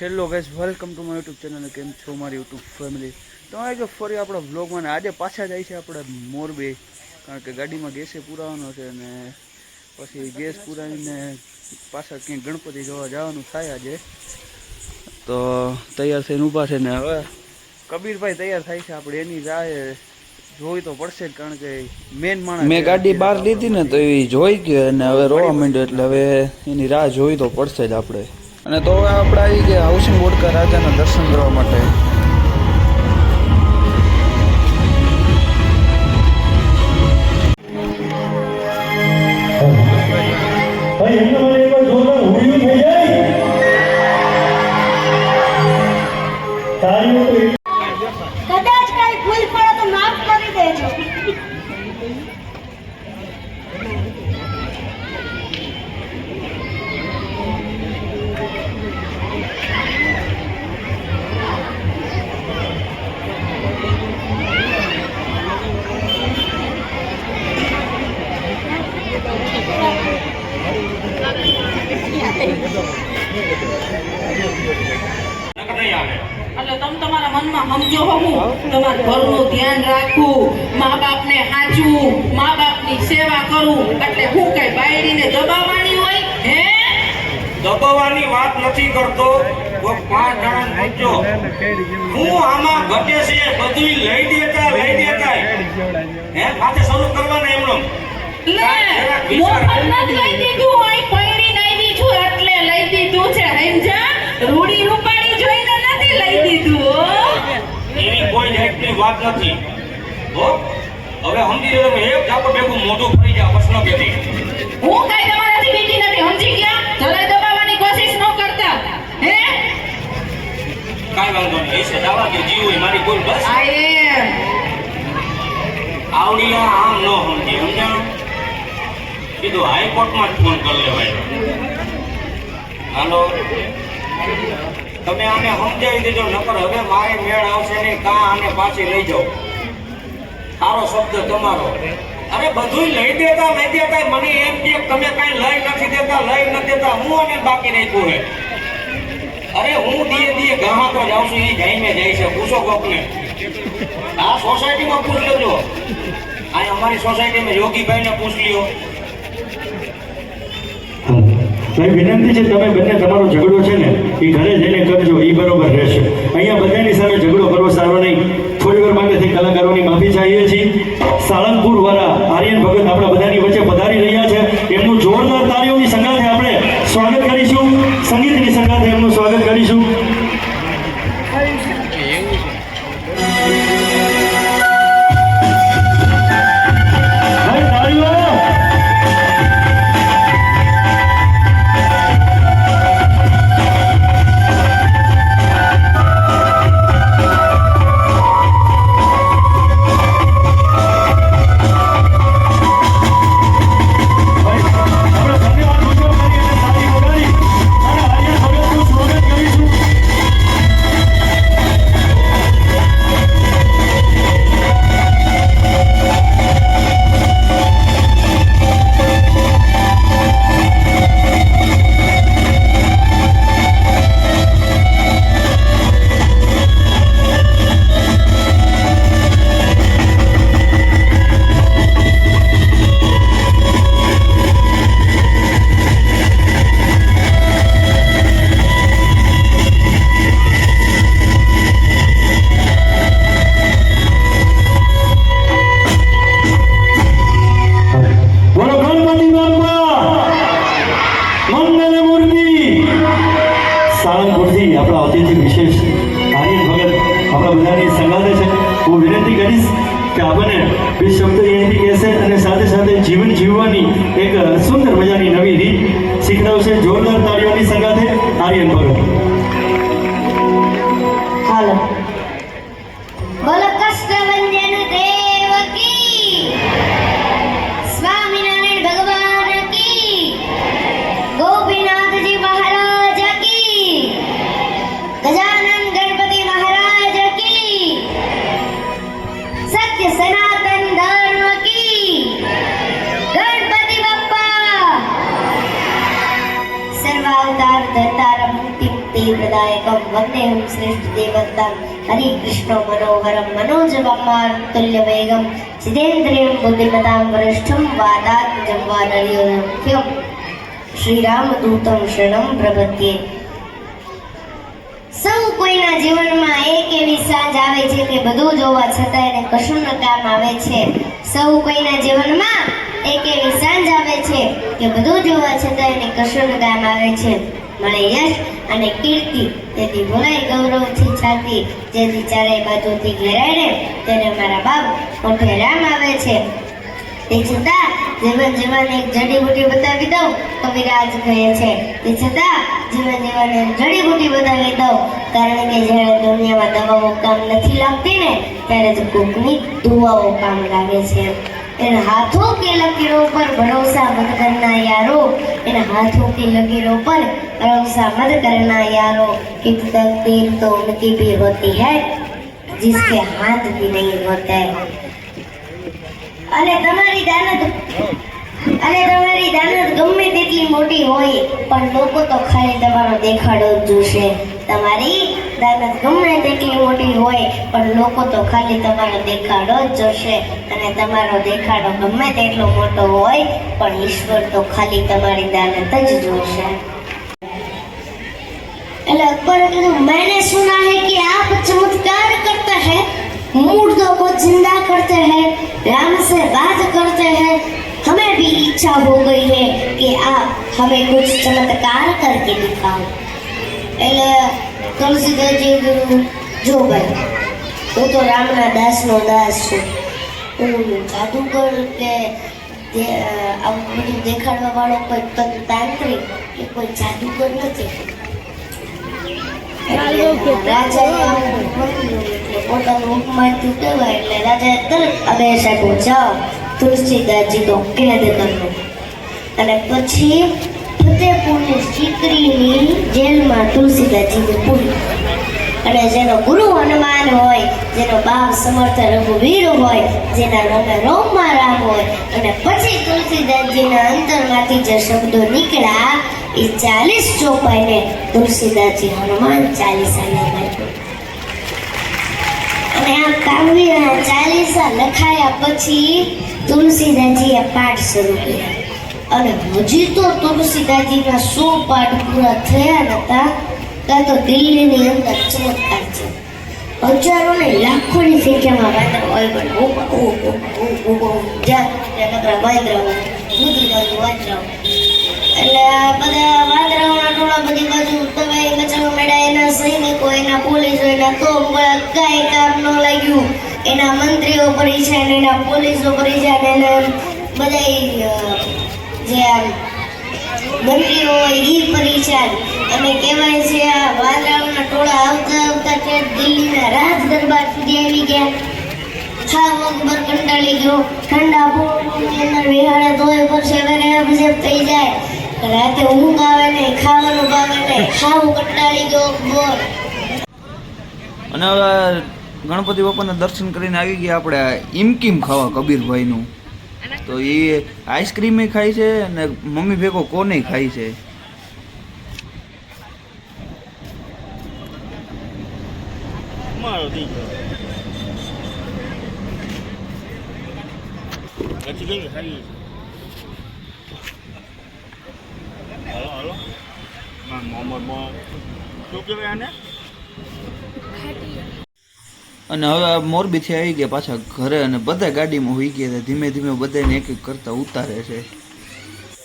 Hello guys welcome to my YouTube channel કેમ છો મારી યુટ્યુબ ફેમિલી તો આ જો ફરી આપણા બ્લોગમાં આજે પાછા જાય છે આપણે મોરબી. કારણ કે ગાડીમાં ગેસે પુરાવાનો છે અને પછી ગેસ પુરાવીને પાછા ક્યાંક ગણપતિ જોવા જવાનું થાય આજે. તો તૈયાર થઈને ઊભા છે ને હવે કબીરભાઈ તૈયાર થાય છે. આપણે એની રાહ જોઈ તો પડશે જ કારણ કે મેન માણસ મેં ગાડી બહાર લીધી ને તો એ જોઈ ગયો અને હવે રોવા માંડ્યો એટલે હવે એની રાહ જોઈ તો પડશે જ આપણે. અને તો હવે આપણે આવી ગયા હાઉસિંગ બોર્ડકા રાજાના દર્શન કરવા માટે. ભાઈ એમના માટે એકવાર જોરદાર હુડિયું થઈ જાય. તાળીઓ તો કદાચ કઈ ભૂલ પડે તો માફ કરી દેજો. એટલે તમે તમારા મનમાં સમજો હો હું. તમારા ઘરનું ધ્યાન રાખવું મા બાપને હાચવું. મા બાપની સેવા કરવું એટલે હું કઈ બાયડીને દબાવવાની હોય? હે? દબાવવાની વાત નથી કરતો. પાંચ જણા પૂછજો હું આમાં ઘટે છે બધું લઈ દેતા લઈ દેતા. હે? શરૂ કરવાના એમનો. લે મોહમ્મદ લઈ દીધું હોય. વાત નથી. હો? હવે સમજી લો એક જાપો ભેગું મોઢું ફરી જાય ન કેતી હું કઈ તમારાથી બીજી નથી સમજી ગયા? જરાય દબાવવાની કોશિશ ન કરતા. હે? કાંઈ વાંધો નહીં એસે દાવા કે જીવ મારી કોઈ બસ. એમ આવડિયા આમ ન સમજી સમજાણું કીધું હાઈકોર્ટમાં જ ફોન કરી લેવાય. હાલો. તમે આને સમજાવી દેજો, નકર હવે મારે મેળ આવશે નહીં, કાં આને પાછી લઈ જાઓ. સારો શબ્દ તમારો. અરે બધું લઈ દેતા લઈ દેતા, મને એમ કે તમે કાંઈ લઈ નથી દેતા, લઈ નથી દેતા, હું અને બાકી રાખ્યું હે અરે હું ધીરે ધીરે ઘરમાં ગ્રાહકો જાઉં છું, એ જઈને જાય છે, પૂછો કોકને. આ સોસાયટીમાં પૂછ લેજો. આ અમારી સોસાયટીમાં યોગીભાઈને પૂછ લ્યો. ભાઈ વિનંતી છે, તમે બંને તમારો ઝઘડો છે ને, એ ઘરે જઈને કરજો, એ બરોબર રહેશે. અહીંયા બધાની સામે ઝઘડો કરવો સારો નહીં. થોડી વાર માટેથી કલાકારોની માફી ચાહીએ છીએ. સાળંગપુર વાળા આર્યન ભગત આપણા બધાની વચ્ચે પધારી રહ્યા છે. એમનું જોરદાર તાળીઓની સંગાથે આપણે સ્વાગત કરીશું. સંગીતની સંગાથે એમનું સ્વાગત કરીશું. આપણા બધાની સંગાથે છે. હું વિનંતી કરીશ કે આપણને બે શબ્દ અહીંયાથી કહેશે અને સાથે સાથે જીવન જીવવાની એક સુંદર મજાની નવી રીત શીખડાવશે. જોરદાર તાળીઓની સંગાથે આર્યન ભગત હાલો. ધરતારમ વંદેહમ શ્રેષ્ઠ દેવતમ હરે કૃષ્ણ મનોહરમ મનોજવમ વેગમ જિતેન્દ્રિયમ બુદ્ધિમતામ વરિષ્ઠમ વાદાત્મજમ શ્રીરામદૂતમ શરણમ પ્રભત્યે સૌ કોઈના જીવનમાં એક એવી સાંજ આવે છે કે બધું જોવા છતાં એને કશું ન કામ આવે છે. સૌ કોઈના જીવનમાં એક એવી સાંજ આવે છે કે બધું જોવા છતાં એને કશું કામ આવે છે. મળે યશ અને કીર્તિ. તેથી ભોલાઈ ગૌરવથી છાતી જેથી ચારેય બાજુથી ઘેરાય ને તેને મારા બાપ મોઢે રામ આવે છે. તે છતાં જીવન જીવન એક જડીબુટી બતાવી દઉં કવિરાજ કહે છે. તે છતાં જીવન જીવન એક જડીબુટી બતાવી દઉં. કારણ કે જ્યારે દુનિયામાં દવાઓ કામ નથી લાગતી ને, ત્યારે જ કોકની દુવાઓ કામ લાગે છે. इन हाथों के लकीरों पर भरोसा मत करना यारो इन हाथों की लकीरों पर भरोसा मत करना यारो कि तकदीर तो उनकी भी होती है जिसके हाथ भी नहीं होते अरे तुम्हारी जाना અને તમારી દાનત ગમે તેટલી મોટી હોય, પણ લોકો તો ખાલી તમારો દેખાડો જ જોશે. તમારી દાનત ગમે તેટલી મોટી હોય, પણ લોકો તો ખાલી તમારો દેખાડો જ જોશે. અને તમારો દેખાડો ગમે તેટલો મોટો હોય, પણ ઈશ્વર તો ખાલી તમારી દાનત જ જોશે. એટલે અકબર કીધું મેને સુના હે કે આપ ચમત્કાર કરતા હે મૂર્દો કો જિંદા કરતે હે, રામ સે બાત કરતે હે भी इच्छा हो गई है कि आप हमें कुछ चमत्कार करके दिखाओ એટલે તુલસીદાસજી કીધું જો ભાઈ હું તો રામના દાસનો દાસ છું હું જાદુગર કે જે અ, આવું બધું દેખાડવા વાળો કોઈ તંત્ર તાંત્રિક કે કોઈ જાદુગર નથી એટલે રાજાએ આવું કહ્યું એટલે પોતાનું ઉપમાનથી કહેવાય એટલે રાજાએ તરત આદેશ આપ્યો જાઓ તુલસીદાસજી તો કેદ કરવો અને પછી ફતેપુરની સિકરીની જેલમાં તુલસીદાસજીને પૂરી. અને જેનો ગુરુ હનુમાન હોય, જેનો બાપ સમર્થ રઘુવીર હોય, જેના રોમે રોમમાં રામ હોય, અને પછી તુલસીદાસજીના અંતરમાંથી જે શબ્દો નીકળ્યા એ ચાલીસ ચોપાઈને તુલસીદાસજી હનુમાન ચાલીસા લખાયું અને આ કાવ્ય ચાલીસા લખાયા પછી તુલસીદાસજીએ પાઠ શરૂ કર્યા. અને હજી તો તુલસીદાસજીના સો પાઠ પૂરા થયા નતા ત્યાં તો દિલ્હીની અંદર ચમત્કાર છે. હજારો ને લાખોની સંખ્યામાં વાંદરા હોય પણ ઓપા ઓ ઓ ઓ ઓ જ્યાં નકરા વાંદરા હોય બાજુ વાંદરા એટલે આ બધા વાંદરાઓના ટોળા બધી બાજુ દવાઈ કચરો મળ્યા એના સૈનિકો, એના પોલીસો, એના તો કાંઈ કામ ન લાગ્યું. એના મંત્રીઓ પડી છે અને એના પોલીસો પડી છે અને એના બધા જે મંત્રીઓ હોય એ પરેશાન અને કહેવાય છે આ વાદળાઓના ટોળા આવતા આવતા કે દિલ્હીના રાજ દરબાર સુધી આવી ગયા. ખાવ અકબર કંટાળી ગયો. ઠંડા પોળની અંદર વિહાળે તોય પડશે વેરે પછી થઈ જાય. રાતે ઊંઘ આવે નહીં, ખાવાનું ભાવે નહીં. ખાવ કંટાળી ગયો. અકબર અને ગણપતિ બાપાના દર્શન કરીને આવી ગયા આપણે ઇમકીમ ખાવા કબીરભાઈનું. તો એ આઈસ્ક્રીમે ખાય છે અને મમ્મી ભેગો કોને ખાય છે? અને હવે આ મોરબીથી આવી ગયા પાછા ઘરે અને બધા ગાડીમાં હોઈ ગયા ધીમે ધીમે બધાને એક એક કરતા ઉતારે છે.